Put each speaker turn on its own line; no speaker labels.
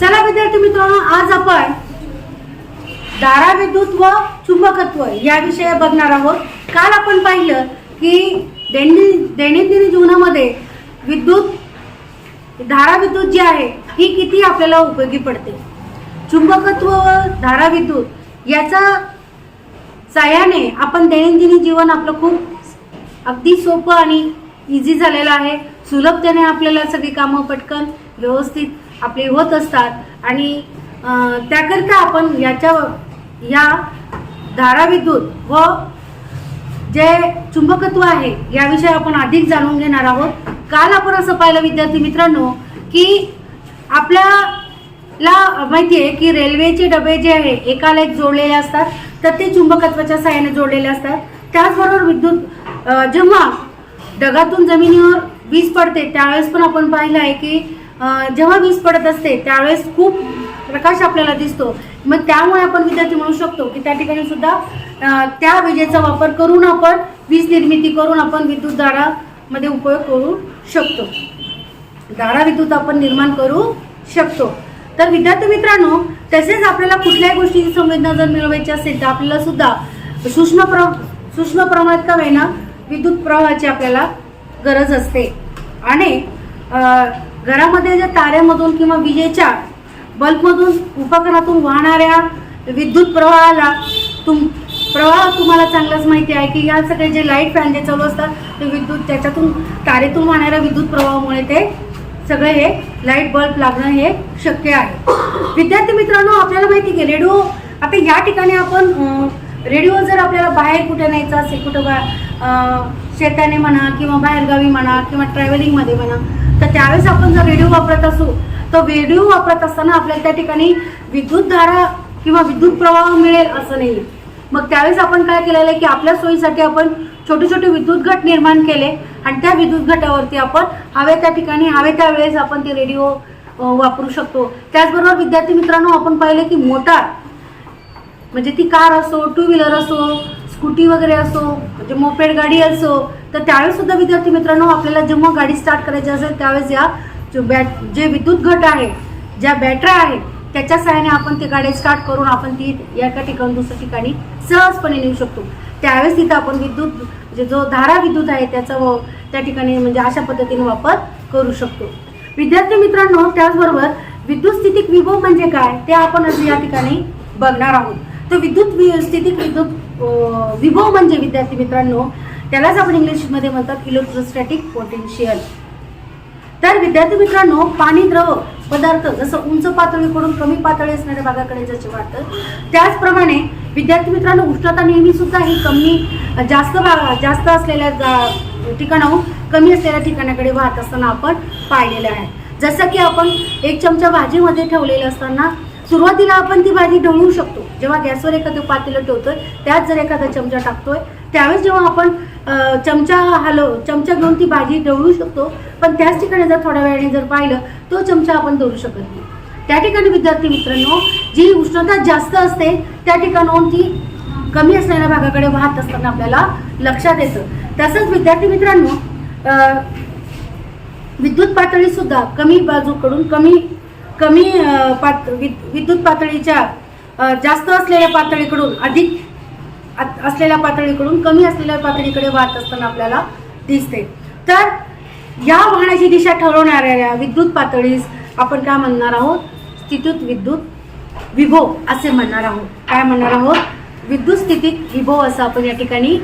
चला विद्यार्थी मित्रांनो आज आपण धारा विद्युत व चुंबकत्व या विषय बघणार आहोत. काल आपण पाहिलं की दैनंदिन दैनंदिन जीवनामध्ये विद्युत धारा विद्युत जी आहे ही किती आपल्याला उपयोगी पडते? चुंबकत्व व धारा विद्युत याचा साह्याने आपण दैनंदिन जीवन आपलं खूप अगदी सोपं आणि इझी झालेलं आहे. सुलभतेने आपल्याला सगळी कामं पटकन व्यवस्थित आपली होत असतात आणि त्याकरिता आपण याच्या या धाराविद्युत व जे चुंबकत्व आहे याविषयी आपण अधिक जाणून घेणार आहोत. काल आपण असं पाहिलं विद्यार्थी मित्रांनो की आपल्याला माहिती आहे की रेल्वेचे डबे जे आहे एकाला एक जोडलेले असतात तर ते चुंबकत्वाच्या सहाय्याने जोडलेले असतात. त्याचबरोबर विद्युत जेव्हा ढगातून जमिनीवर वीज पडते त्यावेळेस पण आपण पाहिलं आहे की जेव्हा वीज पडत असते त्यावेळेस खूप प्रकाश आपल्याला दिसतो. मग त्यामुळे आपण विद्यार्थी म्हणू शकतो की त्या ठिकाणी सुद्धा त्या विजेचा वापर करून आपण वीज निर्मिती करून आपण विद्युत दारामध्ये उपयोग करू शकतो. दारा विद्युत आपण निर्माण करू शकतो. तर विद्यार्थी मित्रांनो तसेच आपल्याला कुठल्याही गोष्टीची संवेदना जर मिळवायची असेल तर आपल्याला सुद्धा सूक्ष्म प्र सूक्ष्म प्रमाणात का होईना विद्युत प्रवाहाची आपल्याला गरज असते. आणि घरामध्ये ज्या ताऱ्यामधून किंवा विजेच्या बल्बमधून उपकरणातून वाहणाऱ्या विद्युत प्रवाहाला तुम प्रवाह तुम्हाला चांगलाच माहिती आहे की या सगळे जे लाइट फॅन जे चालू असतात ते विद्युत त्याच्यातून तारेतून वाहणाऱ्या विद्युत प्रवाहामुळे ते सगळे हे लाइट बल्ब लागणं हे शक्य आहे. विद्यार्थी मित्रांनो आपल्याला माहिती की रेडिओ आता या ठिकाणी आपण रेडिओ जर आपल्याला बाहेर कुठे न्यायचा असेल कुठं बा शेताने म्हणा किंवा बाहेरगावी म्हणा किंवा ट्रॅव्हलिंगमध्ये म्हणा तर त्यावेळेस आपण जर रेडिओ वापरत असू तर रेडिओ वापरत असताना आपल्याला त्या ठिकाणी विद्युत धारा किंवा विद्युत प्रवाह मिळेल असं नाही. मग त्यावेळेस आपण काय केलेलं आहे की आपल्या सोयीसाठी आपण छोटे छोटे विद्युत घट निर्माण केले आणि त्या विद्युत घटावरती आपण हवे त्या ठिकाणी हवे त्या वेळेस आपण ते रेडिओ वापरू शकतो. त्याचबरोबर विद्यार्थी मित्रांनो आपण पाहिलं की मोटार म्हणजे ती कार असो टू व्हीलर असो स्कूटी वगैरे असो म्हणजे मोपेड गाडी असो तर त्यावेळेस सुद्धा विद्यार्थी मित्रांनो आपल्याला जेव्हा गाडी स्टार्ट करायची असेल त्यावेळेस या जो बॅट जे विद्युत घट आहे ज्या बॅटऱ्या आहेत त्याच्या सहाय्याने आपण ती गाडी स्टार्ट करून आपण ती एका ठिकाणी दुसऱ्या ठिकाणी सहजपणे नेऊ शकतो. त्यावेळेस तिथं आपण विद्युत म्हणजे जो धारा विद्युत आहे त्याचा व त्या ठिकाणी म्हणजे अशा पद्धतीने वापर करू शकतो. विद्यार्थी मित्रांनो त्याचबरोबर विद्युत स्थितिक विभव म्हणजे काय ते आपण आज या ठिकाणी बघणार आहोत. तर विद्युत वि- स्थितिक विद्युत अं, विभव म्हणजे विद्यार्थी मित्रांनो त्यालाच आपण इंग्लिशमध्ये म्हणतात इलेक्ट्रोस्टॅटिक पोटेन्शियल तर विद्यार्थी मित्रांनो पाणी द्रव पदार्थ जसं उंच पातळीकडून कमी पातळी असणाऱ्या भागाकडे जसे वाढतं त्याचप्रमाणे विद्यार्थी मित्रांनो उष्णता नेहमी सुद्धा ही कमी जास्त जास्त असलेल्या ठिकाणाहून कमी असलेल्या ठिकाणाकडे वाहत असताना आपण पाहिलेलं आहे. जसं की आपण एक चमचा भाजीमध्ये ठेवलेलं असताना सुरुवातीला आपण ती भाजी ढवळू शकतो. जेव्हा गॅसवर एखादं पातेलं ठेवतोय त्यात जर एखादा चमचा टाकतोय त्यावेळेस जेव्हा आपण चमचा हलव चमचा घेऊन ती भाजी ढवळू शकतो पण त्याच ठिकाणी जर थोड्या वेळाने जर पाहिलं तो चमचा आपण धरू शकत नाही. त्या ठिकाणी विद्यार्थी मित्रांनो जी उष्णता जास्त असते त्या ठिकाणाहून ती कमी असलेल्या भागाकडे वाहत असताना आपल्याला लक्षात येतं. तसंच विद्यार्थी मित्रांनो विद्युत पातळी सुद्धा कमी बाजूकडून कमी कमी पात विद्युत पातळीच्या जास्त असलेल्या पातळीकडून अधिक असलेल्या पातळीकडून कमी असलेल्या पातळीकडे वाहत असताना आपल्याला दिसते. तर या वाहनाची दिशा ठरवणाऱ्या विद्युत पातळीस आपण काय म्हणणार आहोत? स्थितीत विद्युत विभो असे म्हणणार आहोत. काय म्हणणार आहोत? विद्युत स्थितीत विभो असं आपण या ठिकाणी